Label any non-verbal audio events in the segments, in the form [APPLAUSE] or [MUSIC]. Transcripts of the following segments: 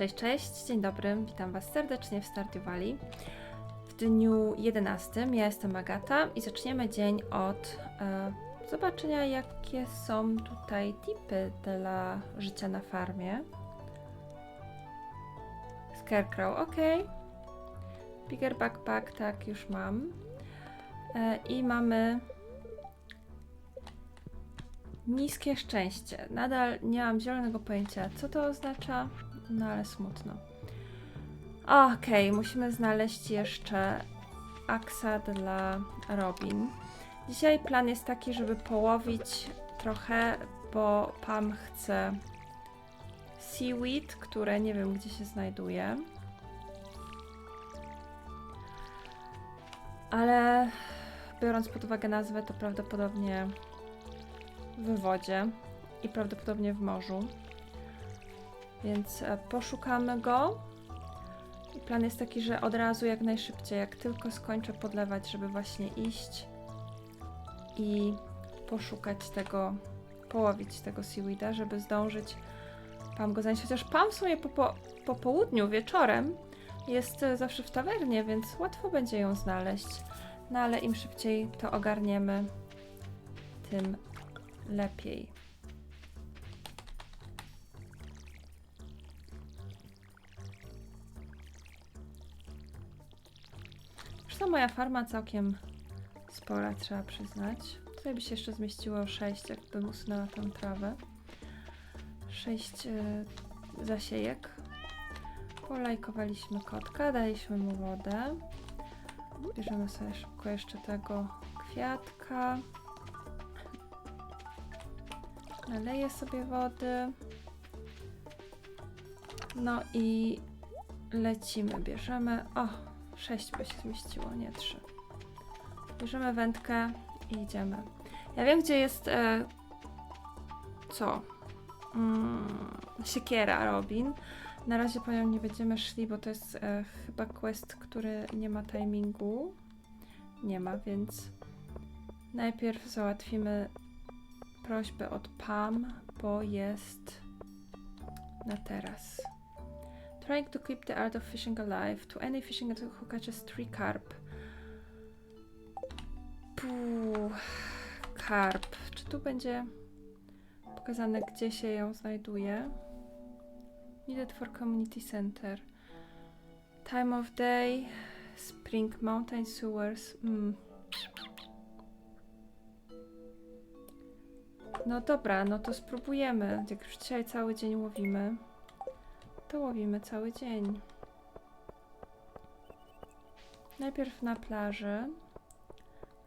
Cześć, cześć, dzień dobry, witam Was serdecznie w Stardew Valley. W dniu 11 ja jestem Agata i zaczniemy dzień od e, zobaczenia, jakie są tutaj tipy dla życia na farmie. Scarecrow, ok. Bigger backpack, tak, już mam. E, I mamy niskie szczęście. Nadal nie mam zielonego pojęcia, co to oznacza. No ale smutno. Okej, musimy znaleźć jeszcze aksa dla Robin. Dzisiaj plan jest taki, żeby połowić trochę, bo Pam chce seaweed, które nie wiem gdzie się znajduje. Ale biorąc pod uwagę nazwę, to prawdopodobnie w wodzie i prawdopodobnie w morzu. Więc e, poszukamy go. Plan jest taki, że od razu, jak najszybciej, jak tylko skończę podlewać, żeby właśnie iść i poszukać tego, połowić tego seaweeda, żeby zdążyć Pam go zanieść. Chociaż Pam w sumie po, po, po południu, wieczorem jest e, zawsze w tawernie, więc łatwo będzie ją znaleźć. No ale im szybciej to ogarniemy, tym lepiej. Moja farma całkiem spora, trzeba przyznać. Tutaj by się jeszcze zmieściło 6, jakbym usunęła tą trawę. 6 y, zasiejek. Polajkowaliśmy kotka, daliśmy mu wodę. Bierzemy sobie szybko jeszcze tego kwiatka. Naleję sobie wody. No i lecimy. Bierzemy. O, 6 by się zmieściło, nie 3. Bierzemy wędkę i idziemy. Ja wiem, gdzie jest. E, co? Mm, siekiera Robin. Na razie po nią nie będziemy szli, bo to jest e, chyba quest, który nie ma timingu. Nie ma, więc najpierw załatwimy prośbę od Pam, bo jest na teraz. Trying to keep the art of fishing alive. To any fishing who catches three carp. Puh, karp. Czy tu będzie pokazane, gdzie się ją znajduje? Needed for community center. Time of day. Spring mountain sewers. Mm. No dobra, no to spróbujemy. Jak już dzisiaj cały dzień łowimy, to łowimy cały dzień. Najpierw na plaży,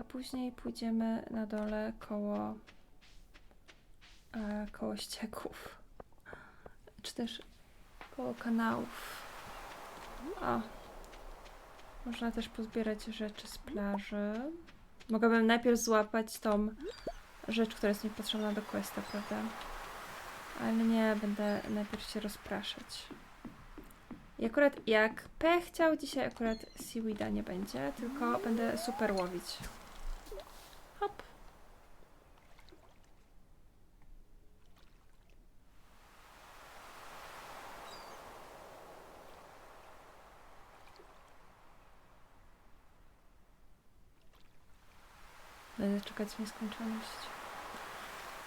a później pójdziemy na dole koło, e, koło ścieków. Czy też koło kanałów. A. Można też pozbierać rzeczy z plaży. Mogłabym najpierw złapać tą rzecz, która jest mi potrzebna do questa, prawda? Ale nie, będę najpierw się rozpraszać. I akurat jak P chciał, dzisiaj akurat seaweeda nie będzie, tylko będę super łowić. Hop. Będę czekać w nieskończoność.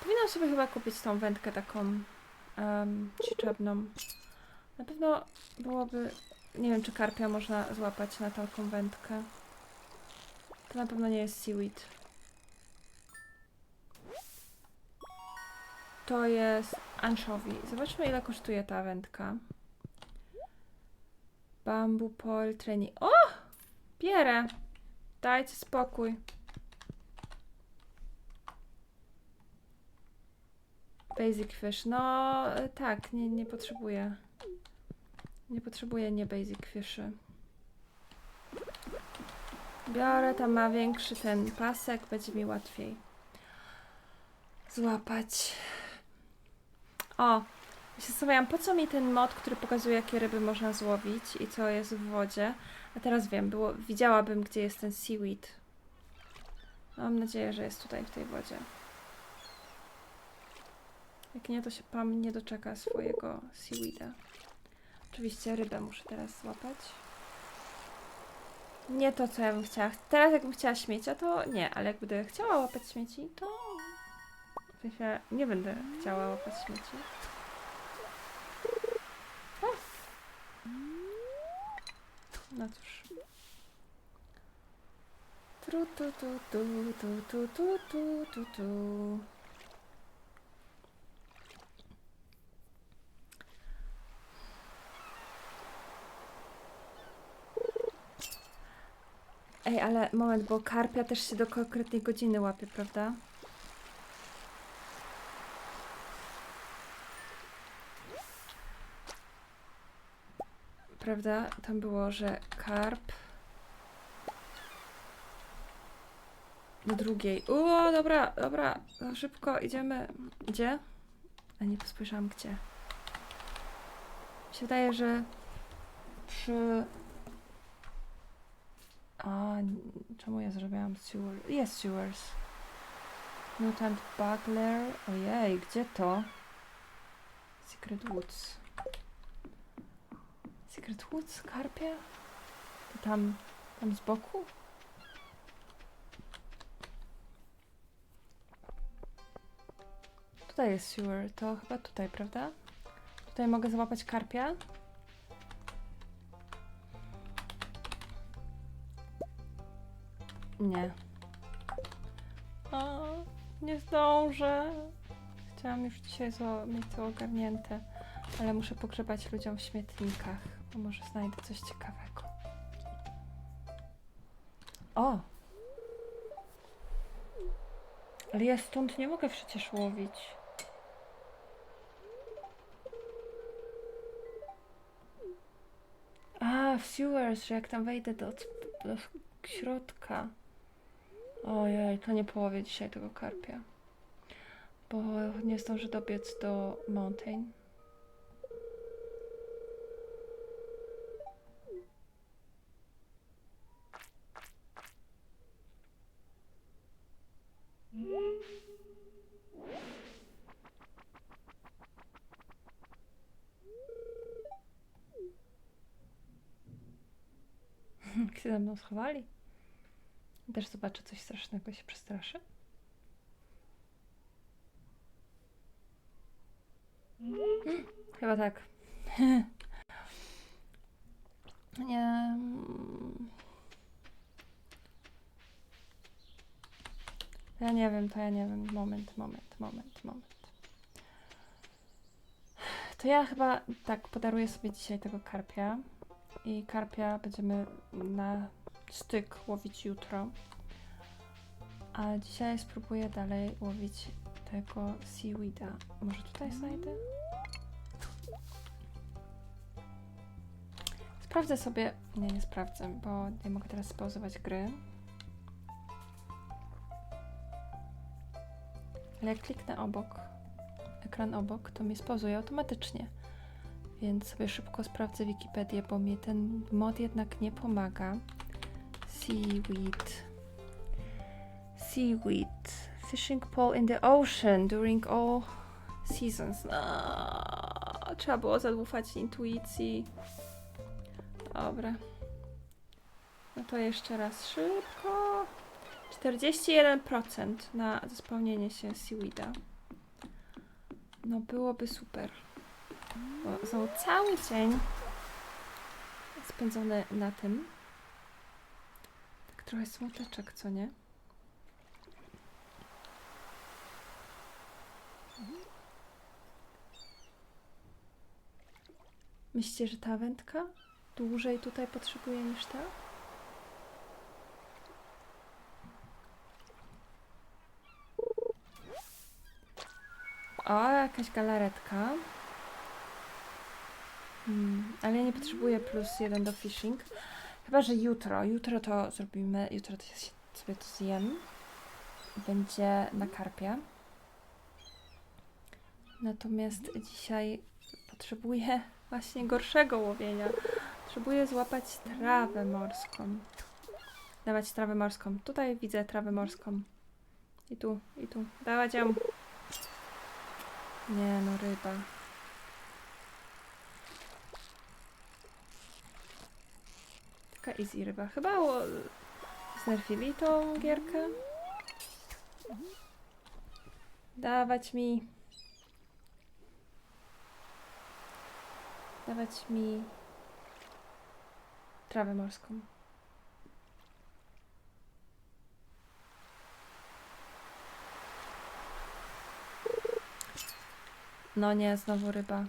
Powinnam sobie chyba kupić tą wędkę taką um, liczebną. Na pewno byłoby... Nie wiem, czy karpia można złapać na taką wędkę. To na pewno nie jest seaweed. To jest anchovy. Zobaczmy, ile kosztuje ta wędka. Bamboo pole training. O! Bierę! Dajcie spokój. Basic fish. No e, tak, nie, nie potrzebuję. Nie potrzebuję nie basic fishy. Biorę, tam ma większy ten pasek, będzie mi łatwiej złapać. O, zastanawiałam, po co mi ten mod, który pokazuje, jakie ryby można złowić i co jest w wodzie. A teraz wiem, było, widziałabym, gdzie jest ten seaweed. Mam nadzieję, że jest tutaj w tej wodzie. Jak nie, to się Pam nie doczeka swojego seaweeda. Oczywiście rybę muszę teraz złapać. Nie to, co ja bym chciała. Teraz jakbym chciała śmiecia, to nie, ale jak będę chciała łapać śmieci, to... W sensie nie będę chciała łapać śmieci. O! No cóż. Tu tu tu tu tu tu tu tu tu. Ej, ale moment, bo karpia też się do konkretnej godziny łapie, prawda? Prawda? Tam było, że karp do drugiej. O, dobra, dobra, no szybko idziemy. Gdzie? A nie spojrzałam gdzie. Mi się wydaje, że przy a czemu ja zrobiłam sewer? Jest sewers. Mutant Bugler. Ojej, gdzie to? Secret Woods. Secret Woods? Karpie? To tam, tam z boku? Tutaj jest sewer, to chyba tutaj, prawda? Tutaj mogę złapać karpia? Nie. A, nie zdążę. Chciałam już dzisiaj zo- mieć to ogarnięte, ale muszę pogrzebać ludziom w śmietnikach, bo może znajdę coś ciekawego. O! Ale ja stąd nie mogę przecież łowić. A, sewers, że jak tam wejdę do, do środka. Ojej, to nie połowię dzisiaj tego karpia. Bo nie zdążę dobiec do mountain. Jak [LAUGHS] się ze mną schowali? Też zobaczę coś strasznego, się przestraszę. Mm, Chyba tak. [LAUGHS] Nie. Ja nie wiem, to ja nie wiem. Moment, moment, moment, moment. To ja chyba tak podaruję sobie dzisiaj tego karpia. I karpia będziemy na styk łowić jutro. A dzisiaj spróbuję dalej łowić tego seaweeda. Może tutaj znajdę? Sprawdzę sobie. Nie, nie sprawdzę, bo nie mogę teraz spauzować gry. Ale jak kliknę obok, ekran obok, to mi spauzuje automatycznie. Więc sobie szybko sprawdzę Wikipedię, bo mi ten mod jednak nie pomaga. Seaweed. Seaweed. Fishing pole in the ocean during all seasons. No, trzeba było zadłufać intuicji. Dobra. No to jeszcze raz szybko. 41% na spełnienie się seaweeda. No byłoby super. Bo cały dzień spędzony na tym. Trochę smuteczek, co nie? Myślicie, że ta wędka dłużej tutaj potrzebuje niż ta? O, jakaś galaretka. Hmm, ale ja nie potrzebuję plus jeden do fishing. Chyba, że jutro. Jutro to zrobimy. Jutro to sobie to zjem. Będzie na karpia. Natomiast dzisiaj potrzebuję właśnie gorszego łowienia. Potrzebuję złapać trawę morską. Dawać trawę morską. Tutaj widzę trawę morską. I tu, i tu. Dawać ją. Nie no, ryba. Easy ryba. Chyba o, znerfili tą gierkę. Dawać mi. Dawać mi trawę morską. No nie, znowu ryba.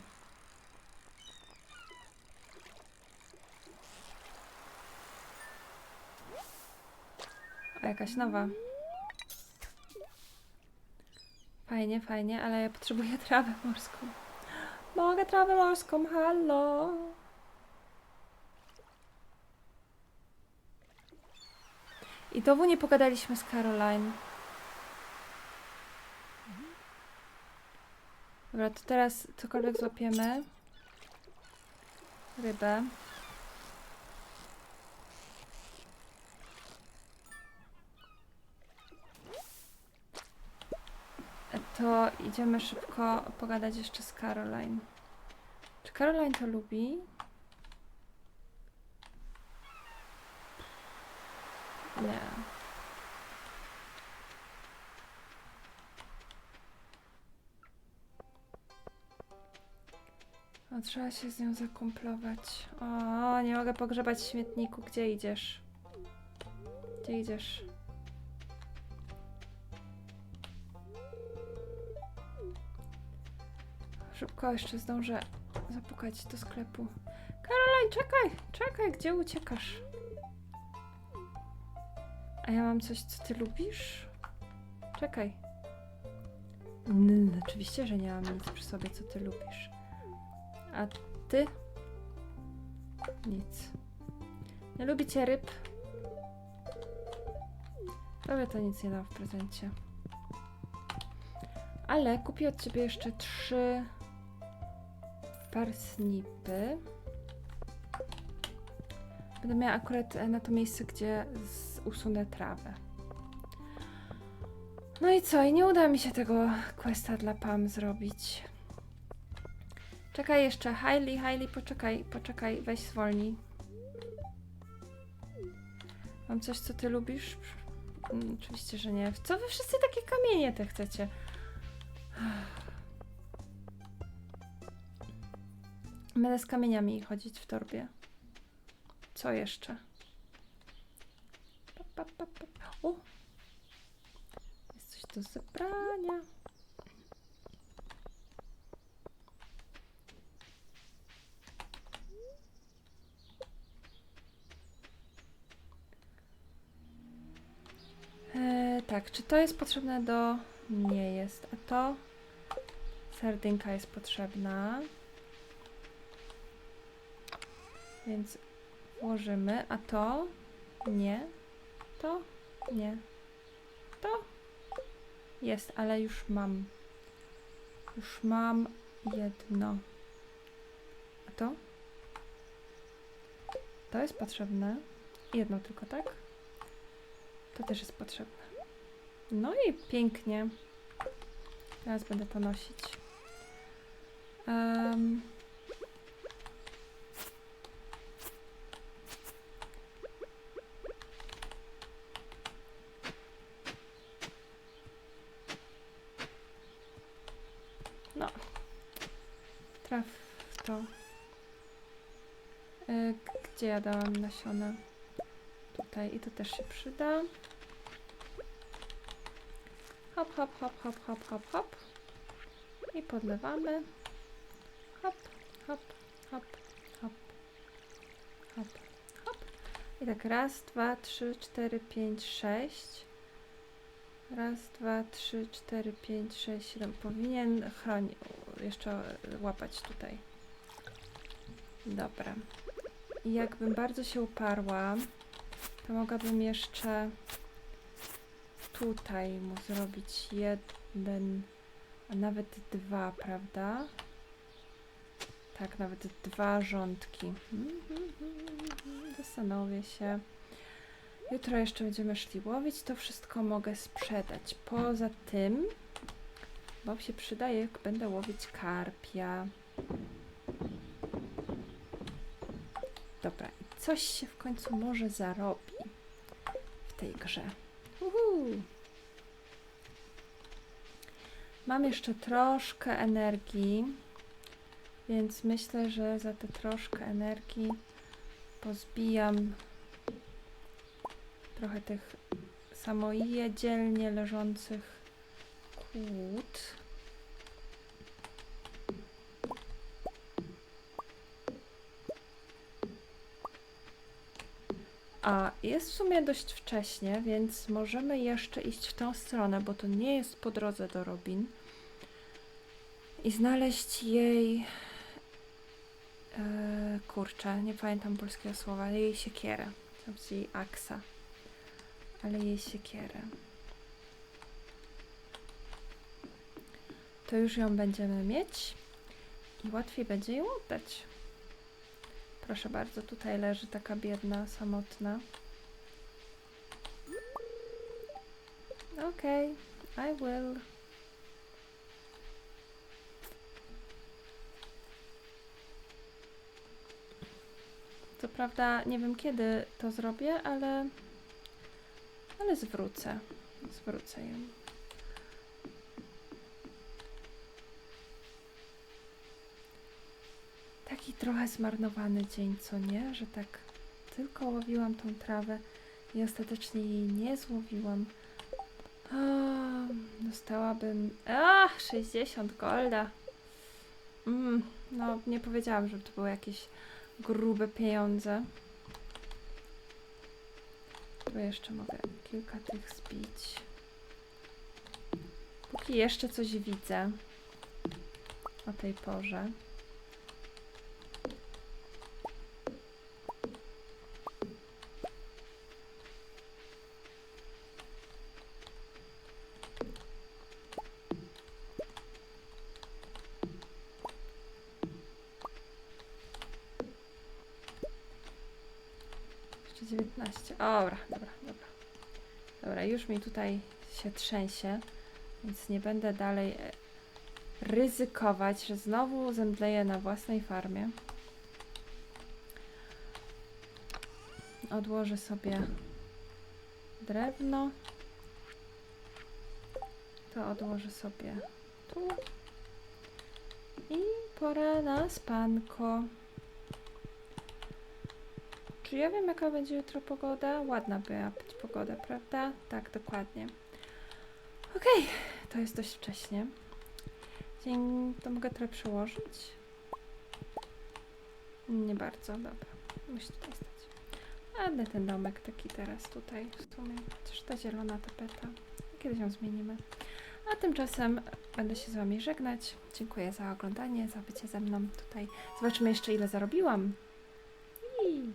Jakaś nowa. Fajnie, fajnie, ale ja potrzebuję [LAUGHS] trawę morską. Mogę trawę morską, hallo. I znowu nie pogadaliśmy z Caroline. Dobra, to teraz cokolwiek złapiemy. Rybę. To idziemy szybko pogadać jeszcze z Caroline. Czy Caroline to lubi? Nie. O, trzeba się z nią zakumplować. O, nie mogę pogrzebać w śmietniku. Gdzie idziesz? Gdzie idziesz? Szybko jeszcze zdążę zapukać do sklepu. Caroline, czekaj! Czekaj, gdzie uciekasz? A ja mam coś, co ty lubisz? Czekaj. Mm, oczywiście, że nie mam nic przy sobie, co ty lubisz. A ty? Nic. Nie lubicie ryb? Tobie to nic nie dam w prezencie. Ale kupię od ciebie jeszcze trzy parsnipy. Będę miała akurat e, na to miejsce, gdzie usunę trawę. No i co? I nie uda mi się tego questa dla Pam zrobić. Czekaj jeszcze, Hailey, Hailey, poczekaj, poczekaj, weź zwolnij. Mam coś, co ty lubisz? Mm, oczywiście, że nie. Co wy wszyscy takie kamienie te chcecie? Będę z kamieniami chodzić w torbie. Co jeszcze? Pa, pa, pa, pa. O! Jest coś do zebrania. E, tak, czy to jest potrzebne do... Nie jest. A to... Sardynka jest potrzebna. Więc włożymy, a to nie, to nie, to jest, ale już mam. Już mam jedno. A to? To jest potrzebne. Jedno tylko, tak? To też jest potrzebne. No i pięknie. Teraz będę to nosić. Em, No. Traf w to. G- Gdzie ja dałam nasiona? Tutaj i to też się przyda. Hop, hop, hop, hop, hop, hop, hop. I podlewamy. Hop, hop, hop, hop, hop, hop. I tak raz, dwa, trzy, cztery, pięć, sześć. Raz, dwa, trzy, cztery, pięć, sześć, siedem. Powinien chroni jeszcze łapać tutaj. Dobra. I jakbym bardzo się uparła, to mogłabym jeszcze tutaj mu zrobić jeden, a nawet dwa, prawda? Tak, nawet dwa rządki. Zastanowię się. Jutro jeszcze będziemy szli łowić, to wszystko mogę sprzedać. Poza tym, bo się przydaje, jak będę łowić karpia. Dobra, coś się w końcu może zarobi w tej grze. Uhu. Mam jeszcze troszkę energii, więc myślę, że za tę troszkę energii pozbijam trochę tych samojedzielnie leżących kłód. A jest w sumie dość wcześnie, więc możemy jeszcze iść w tą stronę, bo to nie jest po drodze do Robin. I znaleźć jej. E, kurczę, nie pamiętam polskiego słowa, jej siekierę. Powiedzieć jej aksa. Ale jej siekierę. To już ją będziemy mieć i łatwiej będzie ją oddać. Proszę bardzo, tutaj leży taka biedna, samotna. Okej, I will. Co prawda nie wiem kiedy to zrobię, ale ale zwrócę. Zwrócę ją. Taki trochę zmarnowany dzień, co nie? Że tak tylko łowiłam tą trawę i ostatecznie jej nie złowiłam. O, dostałabym. A, 60 golda. Mm, no, nie powiedziałam, żeby to były jakieś grube pieniądze. Tu jeszcze mogę kilka tych zbić. Póki jeszcze coś widzę o tej porze. Jeszcze 19. Dobra, dobra, dobra. Dobra, już mi tutaj się trzęsie, więc nie będę dalej e, ryzykować, że znowu zemdleję na własnej farmie. Odłożę sobie drewno. To odłożę sobie tu. I pora na spanko. Czy ja wiem, jaka będzie jutro pogoda? Ładna by miała być pogoda, prawda? Tak, dokładnie. Okej, to jest dość wcześnie. Dzień, to mogę trochę przełożyć? Nie bardzo, dobra. Musi tutaj stać. Ale ten domek taki teraz tutaj w sumie. Chociaż ta zielona tapeta. Kiedyś ją zmienimy. A tymczasem będę się z Wami żegnać. Dziękuję za oglądanie, za bycie ze mną tutaj. Zobaczymy jeszcze ile zarobiłam. I...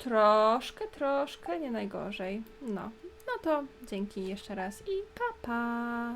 Troszkę, troszkę, nie najgorzej. No, no to dzięki jeszcze raz i pa pa.